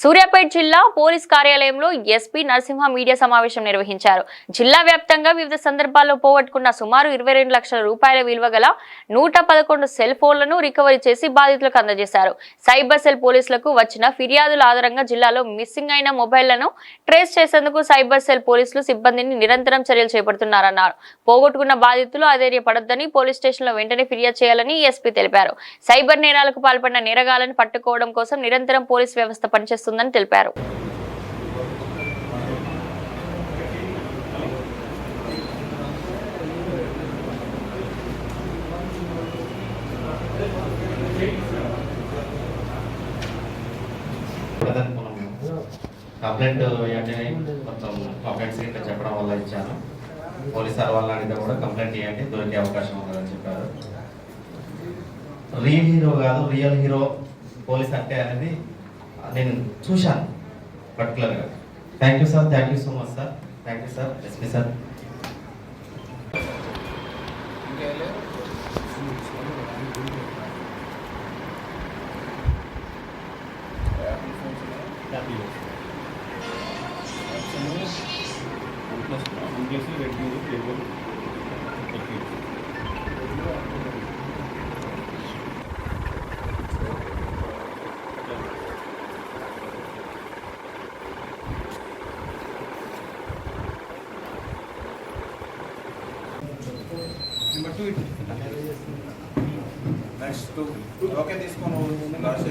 సూర్యాపేట జిల్లా పోలీస్ కార్యాలయంలో SP Narasimha media సమావేశం నిర్వహించారు. జిల్లా వ్యాప్తంగా వివిధ సందర్భాల్లో పోగొట్టుకున్న సుమారు ఇరవై రెండు లక్షల రూపాయల విలువ గల నూట పదకొండు సెల్ ఫోన్లను రికవరీ చేసి బాధితులకు అందజేశారు. సైబర్ సెల్ పోలీసులకు వచ్చిన ఫిర్యాదుల ఆధారంగా జిల్లాలో మిస్సింగ్ అయిన మొబైళ్ళను ట్రేస్ చేసేందుకు సైబర్ సెల్ పోలీసులు సిబ్బందిని నిరంతరం చర్యలు చేపడుతున్నారన్నారు. పోగొట్టుకున్న బాధితులు అధైర్యపడొద్దని పోలీస్ స్టేషన్లో వెంటనే ఫిర్యాదు చేయాలని ఎస్పీ తెలిపారు. సైబర్ నేరాలకు పాల్పడిన నేరగాలను పట్టుకోవడం కోసం నిరంతరం పోలీస్ వ్యవస్థ పనిచేస్తుందని తెలిపారు. కంప్లైంట్ కంప్లైంట్ వెంటనే కొంచెం కంప్లైంట్స్ ఇట్లా చెప్పడం వల్ల ఇచ్చాను. పోలీస్ సార్ వాళ్ళని అడిగితే కూడా కంప్లైంట్ ఇవ్వండి దొరికే అవకాశం ఉందని చెప్పారు. రియల్ హీరో కాదు రియల్ హీరో పోలీస్ అంటే అనేది నేను చూశాను పర్టికులర్గా. Thank you sir thank you so much sir thank you sir SP sir number two ఇటు నెక్స్ట్ టూ ఓకే తీసుకోను లాస్ట్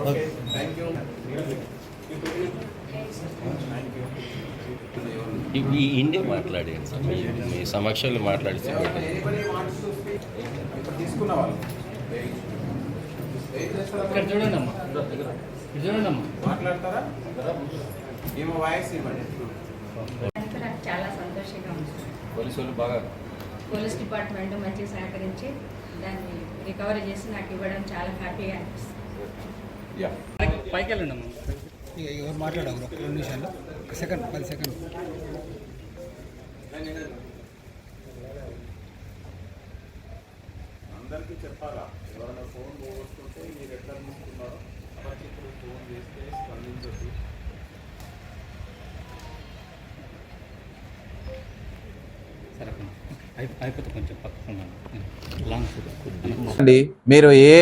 ఓకే థ్యాంక్ యూ ఈ ఇండియా మాట్లాడాను మీ మీ సమక్షంలో మాట్లాడితే ఎనీబడి వాంట్స్ టు స్పీక్ ఇప్పుడు తీసుకున్న వాళ్ళు. ఇక్కడ చూడండి అమ్మా ఇక్కడ చూడండి అమ్మా. మాట్లాడతారా? ఏమో వాయిస్ ఇవ్వండి. నాకు చాలా సంతోషంగా ఉంది. పోలీసు వాళ్ళు బాగా పోలీస్ డిపార్ట్మెంట్ మంచిగా సహకరించి దాన్ని రికవరీ చేసి నాకు ఇవ్వడం చాలా హ్యాపీగా అనిపిస్తుంది. యా. పైకి- వెళ్ళండి అమ్మా ఇక ఎవరు మాట్లాడరు? ఒక రెండు నిమిషాలు సెకండ్ పది సెకండ్ అందరికీ చెప్పాలా? ఎవరైనా ఫోన్ పోగొట్టుకుంటే మీరు ఎట్లా తీసుకున్నారో అపరిచితులు ఫోన్ చేస్తే ఫుడ్ అండి మీరు ఏ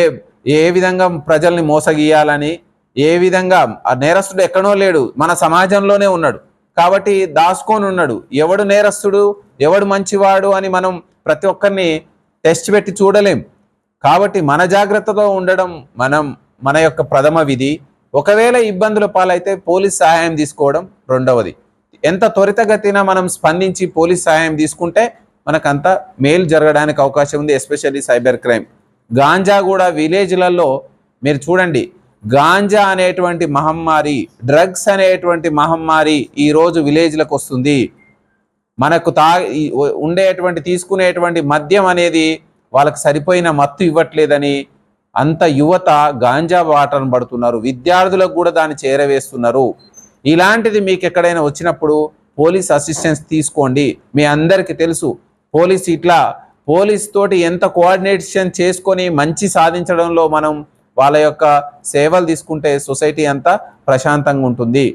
ఏ విధంగా ప్రజల్ని మోసగీయాలని ఏ విధంగా ఆ నేరస్తుడు ఎక్కడో లేడు మన సమాజంలోనే ఉన్నాడు. కాబట్టి దాచుకొని ఉన్నాడు ఎవడు నేరస్తుడు ఎవడు మంచివాడు అని మనం ప్రతి ఒక్కరిని టెస్ట్ పెట్టి చూడలేం. కాబట్టి మన జాగ్రత్తతో ఉండడం మనం మన యొక్క ప్రథమ విధి. ఒకవేళ ఇబ్బందుల పాలైతే పోలీస్ సహాయం తీసుకోవడం రెండవది. ఎంత త్వరితగతిన మనం స్పందించి పోలీస్ సహాయం తీసుకుంటే మనకంత మేలు జరగడానికి అవకాశం ఉంది ఎస్పెషల్లీ సైబర్ క్రైమ్. గాంజా కూడా విలేజ్లలో మీరు చూడండి గాంజా అనేటువంటి మహమ్మారి డ్రగ్స్ అనేటువంటి మహమ్మారి ఈ రోజు విలేజ్లకు వస్తుంది. మనకు తా ఉండేటువంటి తీసుకునేటువంటి మద్యం అనేది వాళ్ళకి సరిపోయిన మత్తు ఇవ్వట్లేదని అంత యువత గాంజా బాటను పడుతున్నారు. విద్యార్థులకు కూడా దాన్ని చేరవేస్తున్నారు. ఇలాంటిది మీకు ఎక్కడైనా వచ్చినప్పుడు పోలీస్ అసిస్టెన్స్ తీసుకోండి. మీ అందరికీ తెలుసు పోలీస్ ఇట్లా పోలీస్ తోటి ఎంత కోఆర్డినేషన్ చేసుకొని మంచి సాధించడంలో మనం వాళ్ళ యొక్క సేవలు తీసుకుంటే సొసైటీ అంతా ప్రశాంతంగా ఉంటుంది.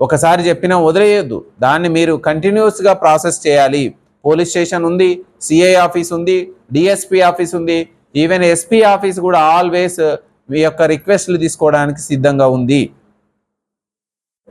ఒకసారి చెప్పినా వదిలేయద్దు. దాన్ని మీరు కంటిన్యూస్గా ప్రాసెస్ చేయాలి. పోలీస్ స్టేషన్ ఉంది సిఐ ఆఫీస్ ఉంది డిఎస్పి ఆఫీస్ ఉంది. ఈవెన్ ఎస్పీ ఆఫీస్ కూడా ఆల్వేస్ మీ యొక్క రిక్వెస్ట్లు తీసుకోవడానికి సిద్ధంగా ఉంది.